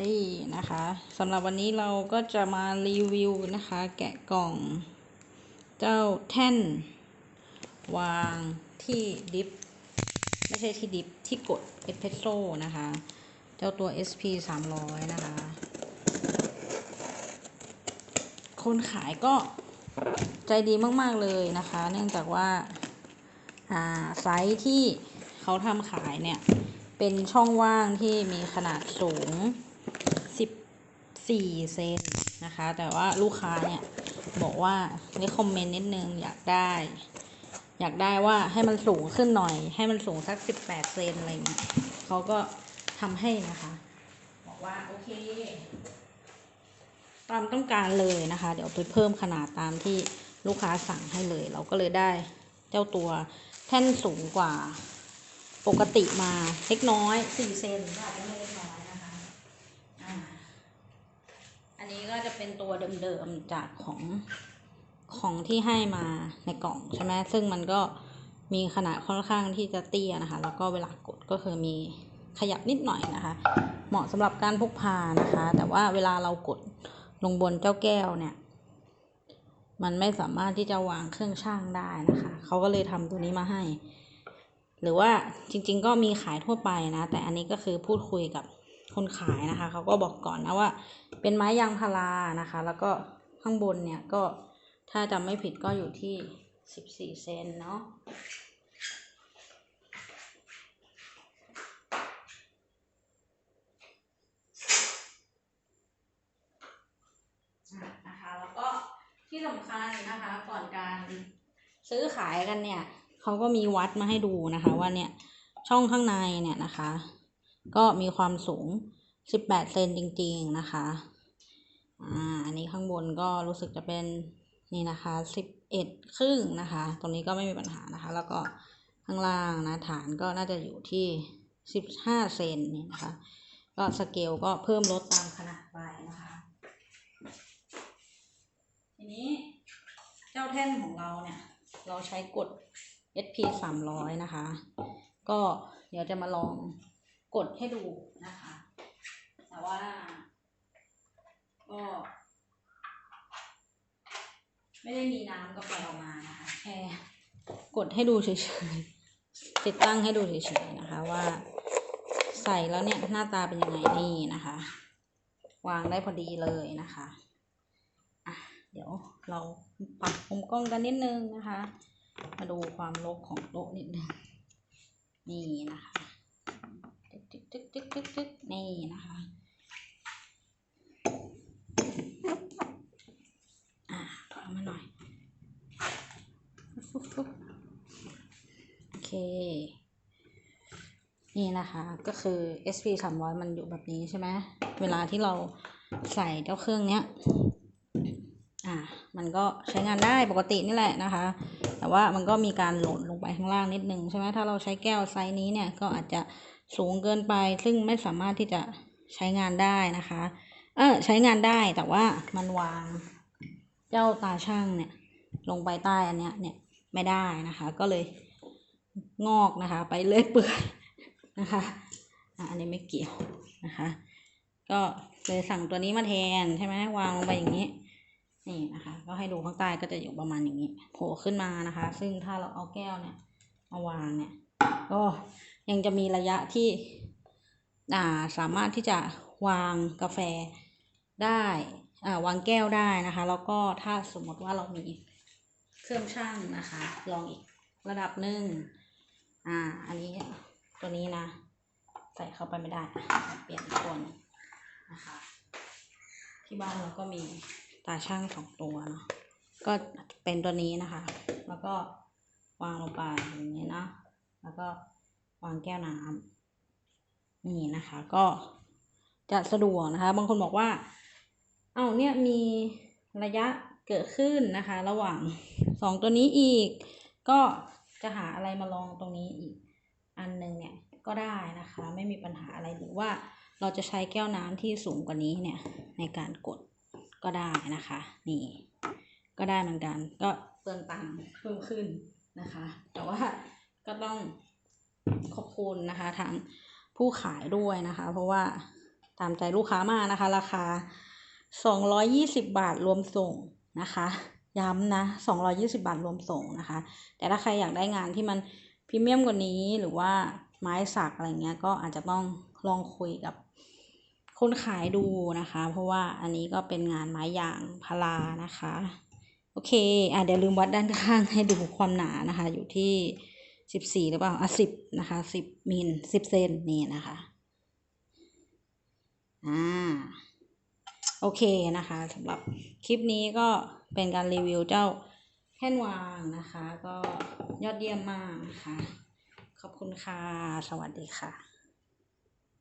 นี่นะคะสำหรับวันนี้เราก็จะมารีวิวนะคะ แกะกล่อง เจ้าแท่น วางที่ดิฟ ไม่ใช่ที่ดิฟ ที่กดเอสเพรสโซนะคะ เจ้าตัว SP 300 นะคะ คนขายก็ใจดีมาก ๆ เลยนะคะ เนื่องจากว่า อ่า ไซส์ที่เขาทำขายเนี่ย เป็นช่องว่างที่มีขนาดสูง 4 เซนนะคะ แต่ว่าลูกค้าเนี่ยบอกว่าในคอมเมนต์นิดนึงอยากได้ อยากได้ว่าให้มันสูงขึ้นหน่อย ให้มันสูงสัก 18 เซนอะไรเงี้ยเขาก็ทำให้นะคะ บอกว่าโอเคตามต้องการเลยนะคะ เดี๋ยวไปเพิ่มขนาดตามที่ลูกค้าสั่งให้เลย เราก็เลยได้เจ้าตัวแท่นสูงกว่าปกติมาเล็กน้อย4เซนก็อาจจะไม่เล็กน้อยนะคะอ่าอั นี้ก็จะเป็นตัวเดิมๆจากของของที่ให้มาในกล่องใช่ไหมซึ่งมันก็มีขนาดค่อนข้างที่จะเตี้ยนะคะ แล้วก็เวลากดก็คือมีขยับนิดหน่อยนะคะ เหมาะสำหรับการพกพานะคะ แต่ว่าเวลาเรากดลงบนเจ้าแก้วเนี่ย มันไม่สามารถที่จะวางเครื่องช่างได้นะคะ เขาก็เลยทำตัวนี้มาให้ หรือว่าจริงๆก็มีขายทั่วไปนะ แต่อันนี้ก็คือพูดคุยกับ คนขายนะคะเขาก็บอกก่อนนะว่า เป็นไม้ยางพารานะคะ แล้วก็ข้างบนเนี่ยก็ถ้าจำไม่ผิดก็อยู่ที่สิบสี่เซนเนาะอะนะคะแล้วก็ที่สำคัญนะคะก่อนการซื้อขายกันเนี่ยเขาก็มีวัดมาให้ดูนะคะว่าเนี่ยช่องข้างในเนี่ยนะคะ ก็มีความสูง 18 เซนจริงๆนะคะ อ่า อันนี้ข้างบนก็รู้สึกจะเป็นนี่นะคะ 11 ครึ่งนะคะ ตรงนี้ก็ไม่มีปัญหานะคะ แล้วก็ข้างล่างนะฐานก็น่าจะอยู่ที่ 15 เซนนี่นะคะ ก็สเกลก็เพิ่มลดตามขนาดไปนะคะ ทีนี้เจ้าแท่นของเราเนี่ย เราใช้กด SP สามร้อยนะคะ ก็เดี๋ยวจะมาลอง กดให้ดูนะคะ แต่ว่า ก็ไม่ได้มีน้ำกาแฟออกมานะคะแค่กดให้ดูเฉยๆติดตั้งให้ดูเฉยๆนะคะว่า ใส่แล้วเนี่ยหน้าตาเป็นยังไงนี่นะคะ วางได้พอดีเลยนะคะอะเดี๋ยวเราปรับมุมกล้องกันนิดนึงนะคะ มาดูความรกของโต๊ะนิดนึงนี่นะคะ ตึ๊กตึ๊กตึ๊กตึ๊กตึ๊กนี่นะคะอะถอยมาหน่อยฟุ๊บฟุ๊บโอเค นี่นะคะก็คือ SP 300 มันอยู่แบบนี้ใช่ไหมเวลาที่เราใส่เจ้าเครื่องเนี้ยอ่ามันก็ใช้งานได้ปกตินี่แหละนะคะ แต่ว่ามันก็มีการหล่นลงไปข้างล่างนิดนึงใช่ไหมถ้าเราใช้แก้วไซส์นี้เนี่ยก็อาจจะ สูงเกินไปซึ่งไม่สามารถที่จะใช้งานได้นะคะ เออใช้งานได้แต่ว่ามันวางเจ้าตาช่างเนี่ย ลงไปใต้อันเนี้ยเนี่ยไม่ได้นะคะ ก็เลยงอกนะคะ ไปเลื่อยเปื่อยนะคะอะอันนี้ไม่เกี่ยวนะคะ ก็เลยสั่งตัวนี้มาแทนใช่ไหมวางลงไปอย่างนี้นี่นะคะ ก็ให้ดูข้างใต้ก็จะอยู่ประมาณอย่างนี้โผล่ขึ้นมานะคะ ซึ่งถ้าเราเอาแก้วเนี่ยมาวางเนี่ย ก็ ยังจะมีระยะที่สามารถที่จะวางกาแฟได้วางแก้วได้นะคะ แล้วก็ถ้าสมมติว่าเรามีเครื่องช่างนะคะ ลองอีกระดับหนึ่งอ่า อันนี้ตัวนี้นะ ใส่เข้าไปไม่ได้ เปลี่ยนตัวนึงนะคะ ที่บ้านเราก็มีตาช่างสองตัวเนาะก็เป็นตัวนี้นะคะ แล้วก็วางลงไปอย่างนี้นะ แล้วก็ วางแก้วน้ำนี่นะคะ ก็จะสะดวกนะคะ บางคนบอกว่า เอ้าเนี่ยมีระยะเกิดขึ้นนะคะ ระหว่างสองตัวนี้อีก ก็จะหาอะไรมาลองตรงนี้อีกอันหนึ่งเนี่ยก็ได้นะคะ ไม่มีปัญหาอะไรหรือว่าเราจะใช้แก้วน้ำที่สูงกว่านี้เนี่ยในการกดก็ได้นะคะ นี่ ก็ได้เหมือนกัน ก็เปลืองตังค์เพิ่มขึ้นนะคะ แต่ว่าก็ต้อง ขอบคุณนะคะทางผู้ขายด้วยนะคะ เพราะว่าตามใจลูกค้ามานะคะ ราคา 220 บาทรวมส่งนะคะ ย้ำนะ 220 บาทรวมส่งนะคะ แต่ถ้าใครอยากได้งานที่มันพรีเมียมกว่านี้หรือว่าไม้สักอะไรเงี้ยก็อาจจะต้องลองคุยกับคนขายดูนะคะ เพราะว่าอันนี้ก็เป็นงานไม้อย่างพารานะคะ โอเค อะเดี๋ยวลืมวัดด้านข้างให้ดูความหนานะคะ อยู่ที่ สิบสี่หรือเปล่า อะสิบนะคะสิบมิลสิบเซนนี่นะคะ อ่า โอเคนะคะสำหรับคลิปนี้ก็เป็นการรีวิวเจ้าแท่นวางนะคะ ก็ยอดเยี่ยมมากนะคะ ขอบคุณค่ะ สวัสดีค่ะ